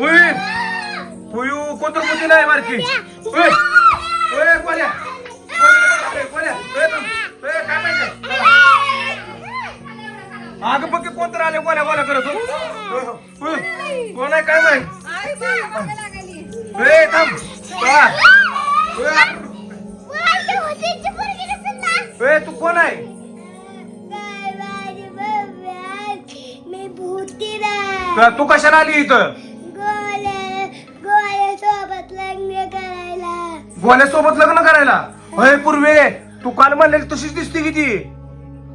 हुई हुयू कोणतरी बुद्धी नाही मारकी. हुई, हुई, गोल्या गोल्या, गोल्या, हुई, थांब. हुई, काय पाहिजे अगं बघ की कोणतरी आले गोल्या गोल्या करत कोण आहे काय माहीत? हुई, थांब. हुई, तू कोण आहे? तू कशाला आली इथं? गोळ्यासोबत लग्न करायला. गोल्यासोबत लग्न करायला? होय पूर्वे तू काल म्हणलेली तशीच दिसते की ती.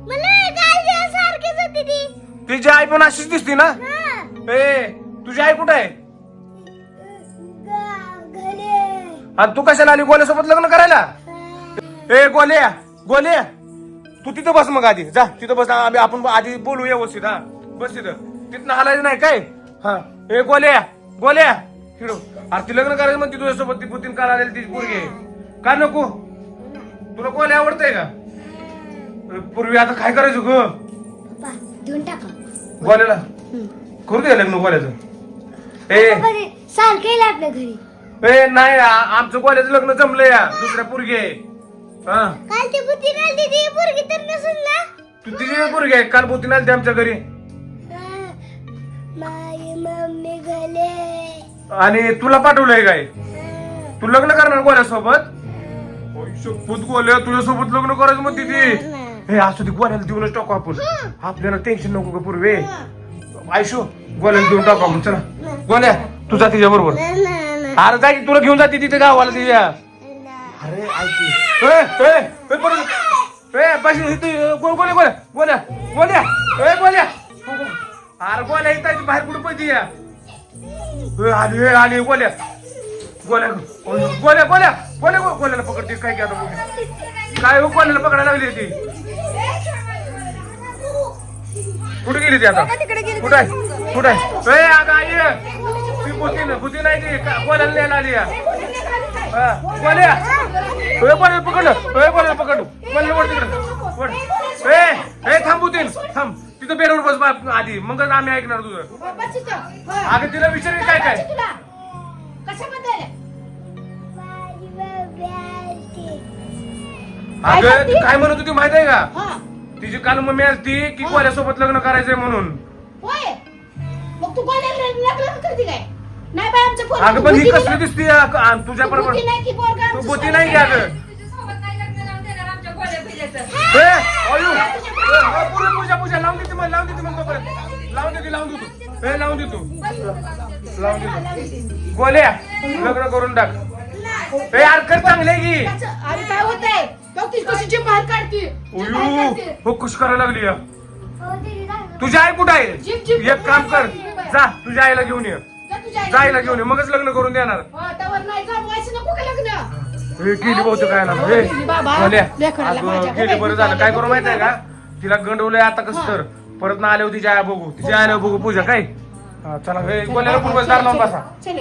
मला गाल सारखीच होती ती. तिची आई पण अशीच दिसते ना? हा. ए तुझी आई कुठे आहे? गा- घरी आणि तू कशाला आली गोल्यासोबत लग्न करायला. ए गोल्या गोल्या. तू तिथं बस मग आधी. जा तिथं बस. आम्ही आपण आधी बोलू व्यवस्थित हा. बस तिथं. तिथनं हालायचं नाही काय? हा. ए गोल्या गोल्या. हिडो. अरे ती लग्न करायचं म्हणते तुझ्यासोबत ती पुतीन काल आलेली ती पोरगी आहे. का नको? तुला गोल्या आवडतंय का? पूर्वी आता काय करायचं ग? पप्पा देऊन टाका. गोल्याला? करू दे लग्न गोल्याचं. ए. बरे सारखं येईल आपल्या घरी. ए नाही आ- आमचं गोल्याचं लग्न जमलंय या दुसऱ्या पोरगी आहे. हा. काल ती बुद्धी राहिली ती पोरगी तर नसून ना. तू तिची पोरगी आहे काल पोतीन आली आमच्या घरी. घरे आणि तुला पाठवलंय काय? तू लग्न करणार गोऱ्यासोबत शपथ गोल्या तुझ्यासोबत लग्न करायचं म्हणते ती. हे असू ती गोऱ्याला देऊनच टाकू आपण. आपल्याला टेन्शन नको का पूर्वे. आयशो गोल्याला देऊन टाकू आपण. चला. गोल्या तू जा तिच्या बरोबर. अरे जा तुला घेऊन जाते तिथे गावाला तिच्या. अरे ऐक बस गोल्या गोल्या गोल्या गोल्या गोल्या. अरे गोल्या इथं बाहेर कुठं पैसे या? आली ए, आली गोल्या गोल्या गोल्या गोल्या गोल्या गोल्याला पकडते काय घ्या काय हो गोल्याला पकडायला लागली ती? कुठे गेली ती आता? कुठं आहे? कुठं आहे? ए अगं आई ती ना बुद्धी नाही ती. गोल्याला न्यायला आली गोल्या ए गोल्याला पकडलं गोल्याला गोल्याला वर तिकडं. ए थांबू तीन थांब. तिथं बेडवर बस बा आधी. मग आम्ही ऐकणार तुझं. अगं तिला विचार काय काय अगं ती काय म्हणत होती माहीत आहे का? तिची काल मम्मी आलती की गोल्यासोबत लग्न करायचंय म्हणून. होय. मग तू कोणाला लग्न करते काय? नाही बाय आमचं पोरगं अगं पण ही बुद्धी कसली नाही- दिसती आ- आ- तुझ्या बरोबर बुद्धी नाही की पोरगं तू आमचं सोबत नाही की अगं. तुझ्यासोबत नाही लग्न लावून देणार आमच्या गोळ्या पिल्याचं. ए, अयो. ए, अ, पूर्ण पूजा लावून देते मग लावून देते मग तोपर्यंत लावून देते लावून देतो. ए लावून देतो. लावून देतो. गोल्या लग्न करून टाक. ए यार कर चांगले की? अरे काय होतंय? बाहेर काढते. काढते. हो खुश करायला लागली या. हो. तुझी आई कुठं आहे? एक काम कर. जा तुझ्या आईला घेऊन ये. जा तुझ्या आईला जा आईला घेऊन ये. मगच लग्न करून देणार. हा, हे गेली बहुतेक काय ना हे गेली बरं झालं. काय करू माहिती आहे का? तिला गंडवलंय आता कसं तर. परत ना आल्यावर तिच्या आया बघू. तिच्या आल्यावर बघू पूजा काय? हा, चला. गोल्याला पूर्वज दार लावून बसा. चले.